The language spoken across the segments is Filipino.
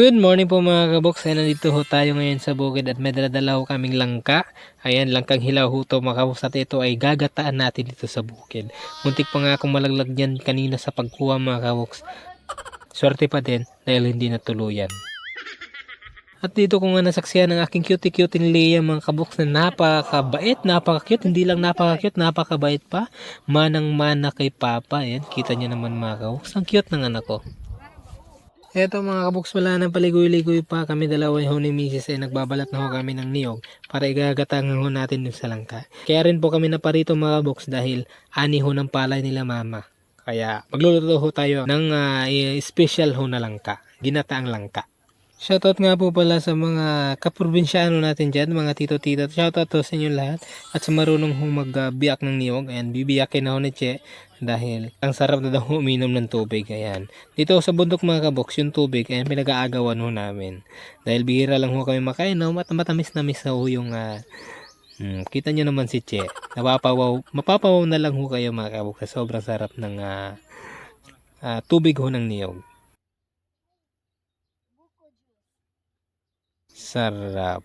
Good morning po mga kaboks. Ayan, nandito ho tayo ngayon sa bukid at may daladala ho kaming langka. Ayan, langkang hilaw ho to mga kaboks at ito ay gagataan natin dito sa bukid. Muntik pa nga akong malaglag yan kanina sa pagkuha mga kaboks. Swerte pa din dahil hindi natuluyan. At dito ko nga nasaksiyan ng aking cutie-cutie ni Leia mga kaboks na napakabait, napaka-cute, hindi lang napaka-cute, napakabait pa. Manang-mana kay Papa. Ayan, kita niyo naman mga kaboks. Ang cute ng anak ko. Eto mga kabuks wala nang paligoy-ligoy pa kami dalawa ho ni Mrs. ay nagbabalat na ho kami ng niyog para igagatang ho natin yung sa langka. Kaya rin po kami naparito mga kabuks dahil ani ho ng palay nila mama. Kaya magluluto ho tayo ng ah, i- special ho na langka, ginataang langka. Shoutout nga po pala sa mga kaprobinsyano natin dyan, mga tito-tito. Shoutout to sa inyo lahat. At sa marunong hong magbiyak ng niyog. Ayan, bibiyakin na ho ni Che. Dahil ang sarap na daw uminom ng tubig. Ayan. Dito sa bundok mga kaboks, yung tubig, ayan, pinag-aagawan ho namin. Dahil bihira lang ho kami makainom at matamis-namis na ho yung... ah, hmm, kita nyo naman si Che. Napapawaw, mapapawaw na lang ho kayo mga kaboks sa sobrang sarap ng ah, ah, tubig ho ng niyog. Sarap.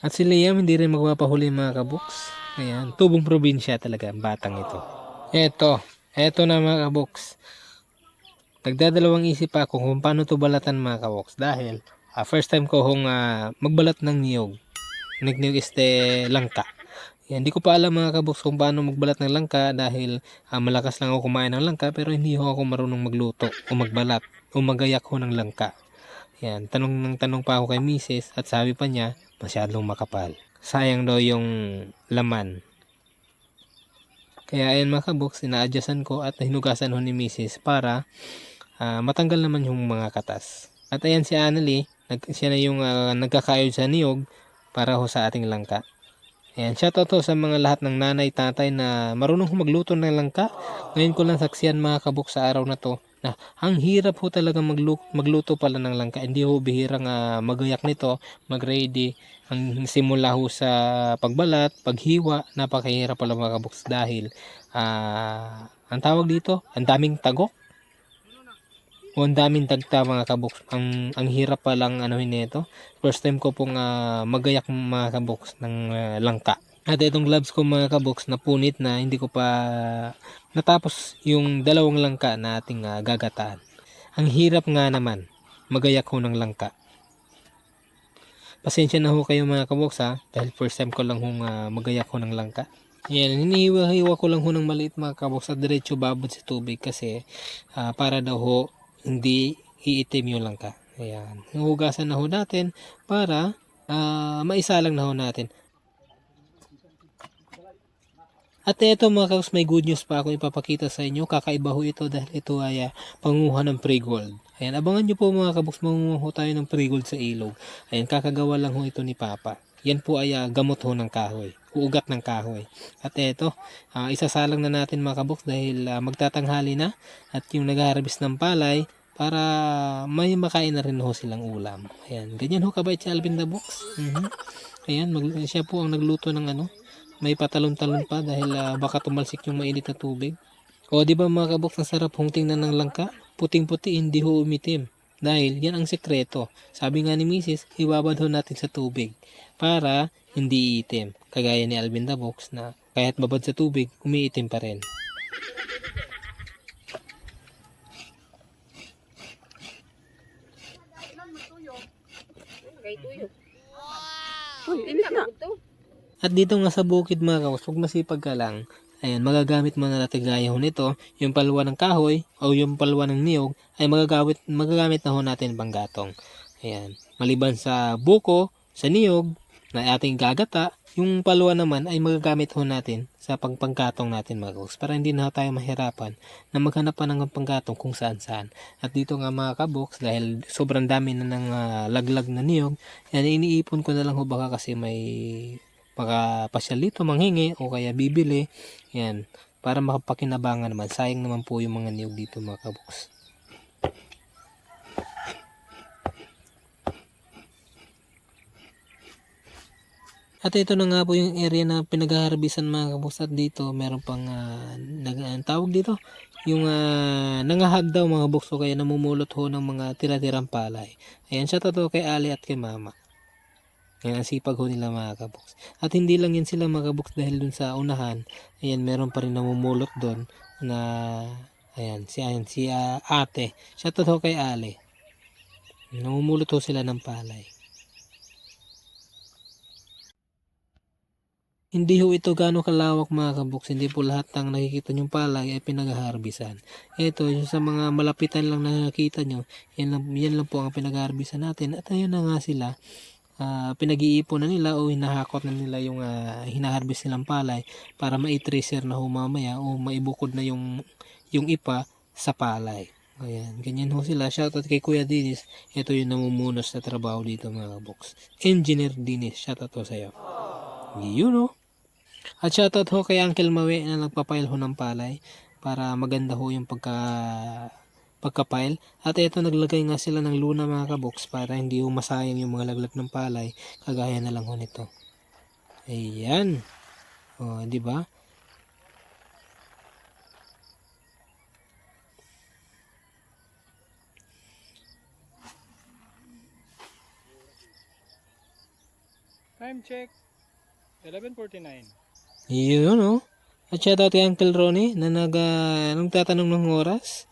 At si Liam hindi rin magpapahuli mga kaboks. Ayan, tubong probinsya talaga ang batang ito. Eto, eto na mga kaboks. Nagdadalawang isip ako kung paano to balatan mga kaboks. Dahil ah, first time ko hong ah, magbalat ng niyog. Nagniyog este langka. Yan, hindi ko pa alam mga kaboks kung paano magbalat ng langka dahil ah, malakas lang ako kumain ng langka pero hindi ho ako marunong magluto o magbalat o magayak ho ng langka. Yan, tanong ng tanong pa ako kay misis at sabi pa niya, masyadong makapal. Sayang daw yung laman. Kaya ayan mga kaboks, ina-adjustan ko at hinugasan ho ni misis para ah, matanggal naman yung mga katas. At ayan si Annalie, nag, siya na yung ah, nagkakayod sa niyog para ho sa ating langka. Ayan, shoutout to sa mga lahat ng nanay, tatay na marunong magluto ng langka. Ngayon ko lang saksiyan mga kabuk sa araw na to na ang hirap ho talaga magluto, magluto pala ng langka. Hindi ho bihirang ah, magayak nito, mag-ready. Ang simula ho sa pagbalat, paghiwa, napakahirap pala mga kabuks dahil ah, ang tawag dito, ang daming tagok. O ang daming tagta mga kabuks. Ang, ang hirap palang ano nito. First time ko pong ah, magayak mga kabuks ng ah, langka. At itong gloves ko mga kaboks na punit na hindi ko pa natapos yung dalawang langka na ating ah, gagataan. Ang hirap nga naman magayak ho ng langka. Pasensya na ho kayo mga kaboks ha dahil first time ko lang hong ah, magayak ho ng langka. Yan, hinihiwa-hiwa ko lang ho ng maliit mga kaboks at diretso babad sa tubig kasi ah, para daw ho hindi iitim yung langka. Ayan. Hugasan na ho natin para ah, maisalang na ho natin. At ito mga kaos, may good news pa ako ipapakita sa inyo. Kakaiba ho ito dahil ito ay ah, panguha ng pre-gold. Ayan, abangan nyo po mga kaboks, mangunguha ho tayo ng pre-gold sa ilog. Ayan, kakagawa lang ho ito ni Papa. Yan po ay ah, gamot ho ng kahoy. Uugat ng kahoy. At ito, ah, isasalang na natin mga kaboks dahil ah, magtatanghali na. At yung nag-harvest ng palay, para may makain na rin ho silang ulam. Ayan, ganyan ho kabait si Alvin the Box. Mhm. Ayan, mag, siya po ang nagluto ng ano, may patalon-talon pa dahil ah, baka tumalsik yung mainit na tubig. O di ba mga kaboks, ang sarap hong tingnan ng langka? Puting-puti, hindi ho umitim. Dahil yan ang sekreto. Sabi nga ni Mrs., ibabad ho natin sa tubig para hindi iitim. Kagaya ni Alvin the Box na kahit babad sa tubig, umiitim pa rin. Kay tuyo. Uy, init na. At dito nga sa bukid mga kawas, huwag masipag ka lang. Ayan, magagamit mo na natin gaya ho nito, yung palwa ng kahoy o yung palwa ng niyog ay magagamit, magagamit na ho natin panggatong. Ayan, maliban sa buko, sa niyog na ating gagata, yung palwa naman ay magagamit ho natin sa pagpanggatong natin mga kawas para hindi na tayo mahirapan na maghanap pa ng panggatong kung saan saan. At dito nga mga kaboks dahil sobrang dami na ng ah, laglag na niyog, yan iniipon ko na lang ho baka kasi may baka pasyal dito manghingi o kaya bibili yan para makapakinabangan naman sayang naman po yung mga niyog dito mga kaboks At ito na nga po yung area na pinag-harbisan mga kaboks at dito meron pang ah, nag, ang tawag dito yung uh, nangahag daw mga boks o kaya namumulot ho ng mga tira-tirang palay. Ayan siya totoo kay Ali at kay Mama. Ayan sipag ho nila mga kaboks. At hindi lang yan sila mga kaboks dahil dun sa unahan. Ayan meron pa rin namumulot doon na ayan si, ayan, si ah, ate. Siya totoo kay Ali. Namumulot ho sila ng palay. Hindi ho ito gaano kalawak mga kaboks. Hindi po lahat ng nakikita nyong palay ay pinag-harbisan. Ito, yung sa mga malapitan lang na nakikita nyo, yan lang, yan lang po ang pinag-harbisan natin. At ayun na nga sila, ah, pinag-iipon na nila o hinahakot na nila yung uh, hinaharbis nilang palay para maitracer na ho mamaya o maibukod na yung, yung ipa sa palay. Ayan, ganyan ho sila. Shoutout kay Kuya Dinis. Ito yung namumunos na trabaho dito mga box. Engineer Dinis. Shoutout ho sa'yo. Yun o. At shoutout ho kay Uncle Mawe na nagpapail ho ng palay para maganda ho yung pagka pagkapail. At ito naglagay nga sila ng luna mga kabox para hindi ho masayang yung mga laglag ng palay kagaya na lang ho nito. Ayan. O, di ba? Time check. 11.49. Yun o. At shoutout kay Uncle Ronnie na nag, ah, nung tatanong ng oras.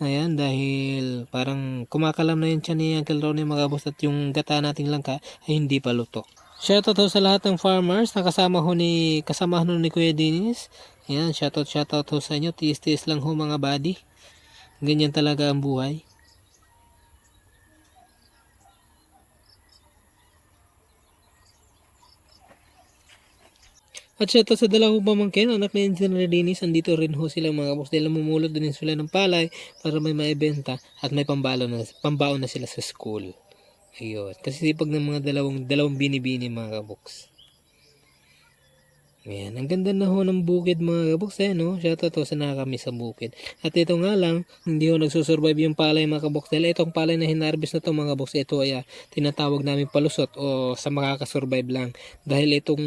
Ayan, dahil parang kumakalam na yun siya ni Uncle Ronnie mga boss at yung gata nating langka ay hindi pa luto. Shoutout ho sa lahat ng farmers na kasama ho ni, kasamahan ho ni Kuya Dinis. Ayan, shoutout shoutout ho sa inyo. Tiis-tiis lang ho mga buddy. Ganyan talaga ang buhay. At syempre sa dalawang pamangkin, anak ni Engineer Dennis, andito rin ho sila mga boss dahil mamumulot din sila ng palay para may maibenta at may pambalo na, pambaon na sila sa school. Ayun. Kasi sipag ng mga dalawang, dalawang bini-bini mga kaboks. Ayan, ang ganda na ho ng bukid mga kaboks eh, no? Shoutout ho sa nakakami sa bukid. At ito nga lang, hindi ho nagsusurvive yung palay mga kaboks. Dahil itong palay na hinarbis na to mga kaboks, ito ay ah, tinatawag namin palusot o sa makakasurvive lang. Dahil itong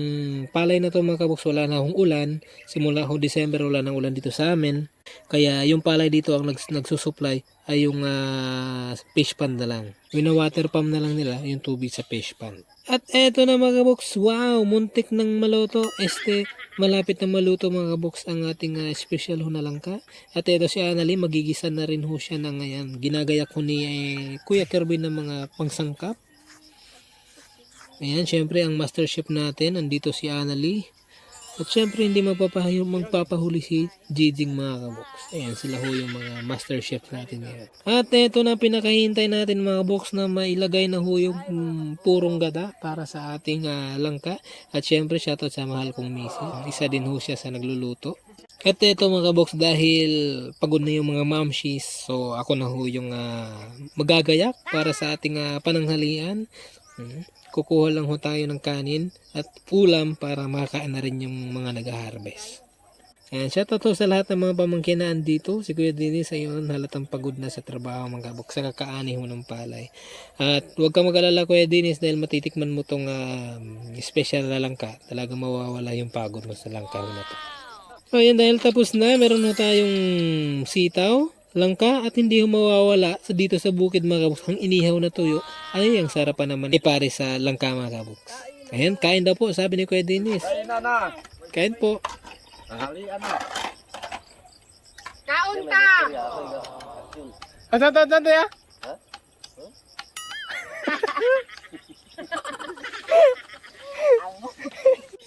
palay na to mga kaboks, wala na hong ulan. Simula ho December, wala nang ulan dito sa amin. Kaya yung palay dito ang nags, nagsusupply ay yung ah, fish pond na lang. Wina-water pump na lang nila yung tubig sa fish pond. At eto na mga kaboks, wow, muntik ng maluto. Este, malapit na maluto mga kaboks ang ating ah, special ho na langka. At eto si Annalie, magigisa na rin ho siya ng ayan, ginagayak ko ni eh, Kuya Kirby ng mga pangsangkap. Ayan, syempre ang master chef natin, andito si Annalie. At syempre hindi magpapahuli, magpapahuli si Jijing mga kaboks. Ayan sila ho yung mga master chef natin ngayon. At eto na pinakahintay natin mga box na mailagay na ho yung mm, purong gada para sa ating ah, langka. At syempre shoutout sa mahal kong misi. Isa din ho siya sa nagluluto. At eto mga box dahil pagod na yung mga mamshis. So ako na ho yung ah, magagayak para sa ating ah, pananghalian. Hmm. Kukuha lang ho tayo ng kanin at ulam para makakain na rin yung mga nag-harvest. Ayan, shoutout ho sa lahat ng mga pamangkin na andito. Si Kuya Dennis ayun, halatang pagod na sa trabaho mga kabok sa kakaani ho ng palay. At huwag ka mag-alala Kuya Dennis dahil matitikman mo tong ah, special na langka. Talaga mawawala yung pagod mo sa langka ho na to. Ayan, dahil tapos na, meron ho tayong sitaw, langka, at hindi ho mawawala sa dito sa bukid mga. Ang inihaw na tuyo, ay ang sarap pa naman ipare sa langka mga kabok. Ayan, kain daw po, sabi ni Kuya Dennis. Kain na na. Kain po. Halian na. Kaon ka! Asa ta ta ya?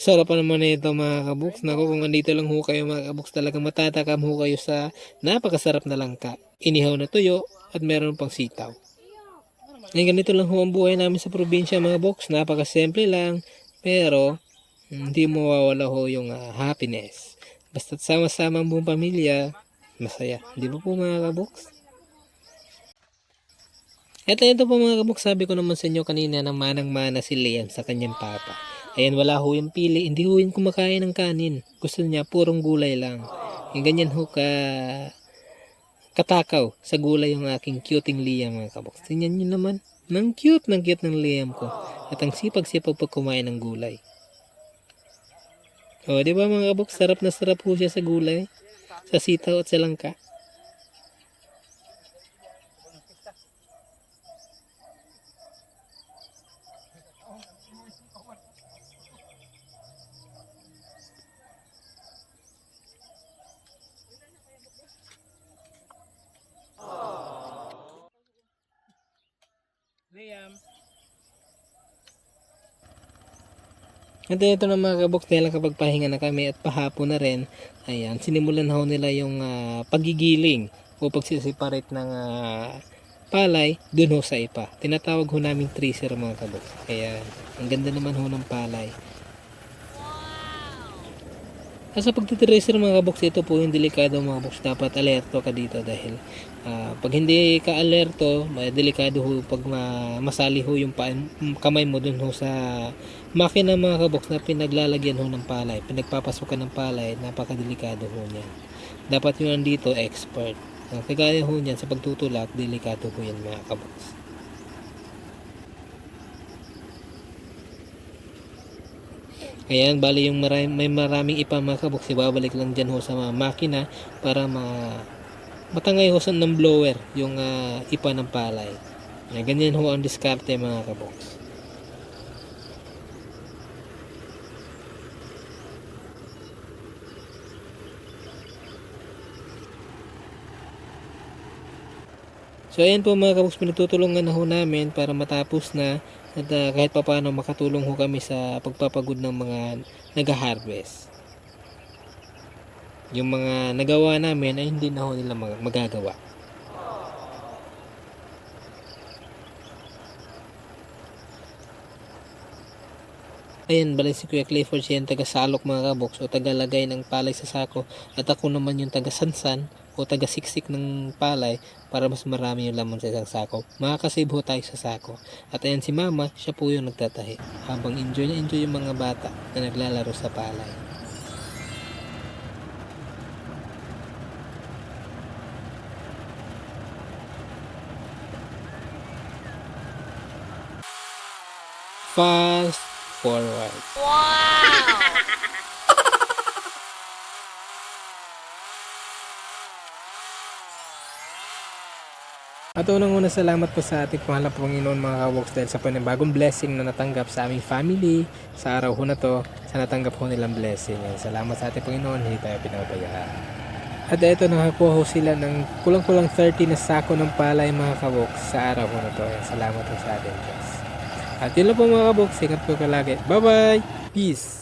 Sarap naman na ito mga kabuks. Naku, kung andito lang ho kayo mga kabuks, talagang matatakam ho kayo sa napakasarap na langka. Inihaw na tuyo at meron pang sitaw. Ngayon ganito lang ho ang buhay namin sa probinsya mga box. Napakasimple lang. Pero hindi mawawala ho yung ah, happiness. Basta't sama-sama ang buong pamilya, masaya. Di ba po mga kaboks? Ito, ito po mga kabuk, sabi ko naman sa inyo kanina na manang-mana si Liam sa kanyang papa. Ayan, wala ho yung pili, hindi ho yung kumakain ng kanin. Gusto niya, purong gulay lang. Yung ganyan ho ka katakaw sa gulay yung aking cuting Liam mga kabuk. Tingnan nyo naman, nang cute, nang cute ng Liam ko. At ang sipag-sipag pag kumain ng gulay. O, di ba mga kabok, sarap na sarap po siya sa gulay. Sa sitaw at sa langka. At ito na mga kaboks, dahil kapag pahinga na kami at pahapon na rin, ayan, sinimulan ho nila yung ah, pagigiling o pagsisiparate ng ah, palay dun ho sa ipa. Tinatawag ho namin tracer mga kaboks. Kaya, ang ganda naman ho ng palay. At sa pagtitracer mga kaboks, ito po yung delikado mga kaboks. Dapat alerto ka dito dahil ah, pag hindi ka alerto, may delikado ho pag ma- masali ho yung kamay mo dun ho sa makina mga kaboks na pinaglalagyan ho ng palay. Pinagpapasukan ng palay, napakadelikado ho niya. Dapat yung nandito, expert. Ang kagaya ho niyan sa pagtutulak, delikado ho yan mga kaboks. Ayan, bali yung marami, may maraming ipa mga kaboks, ibabalik lang dyan ho sa mga makina para ma matangay ho sa ng blower yung ah, ipa ng palay. Ayan, ganyan ho ang diskarte mga kaboks. So ayan po mga kaboks, pinagtutulungan na ho namin para matapos na at ah, kahit pa paano makatulong ho kami sa pagpapagod ng mga nag-harvest. Yung mga nagawa namin ay hindi na ho nila mag- magagawa. Ayan, bali si Kuya Clifford siya yung taga-salok mga kaboks o tagalagay ng palay sa sako at ako naman yung taga-sansan o taga-siksik ng palay para mas marami yung laman sa isang sako. Makakasave ho tayo sa sako. At ayan si mama, siya po yung nagtatahi. Habang enjoy na enjoy yung mga bata na naglalaro sa palay. Fast forward. At unang una salamat po sa ating pangalap Panginoon mga kawoks dahil sa panibagong blessing na natanggap sa aming family sa araw ho na to sa natanggap ho nilang blessing. Salamat sa ating Panginoon, hindi tayo pinabayaan. At ito nakakuha ho sila ng kulang-kulang 30 na sako ng palay mga kawoks sa araw ho na to. Yan, salamat sa ating Diyos. At yun lang po mga kawoks, ingat po palagi. Bye bye! Peace!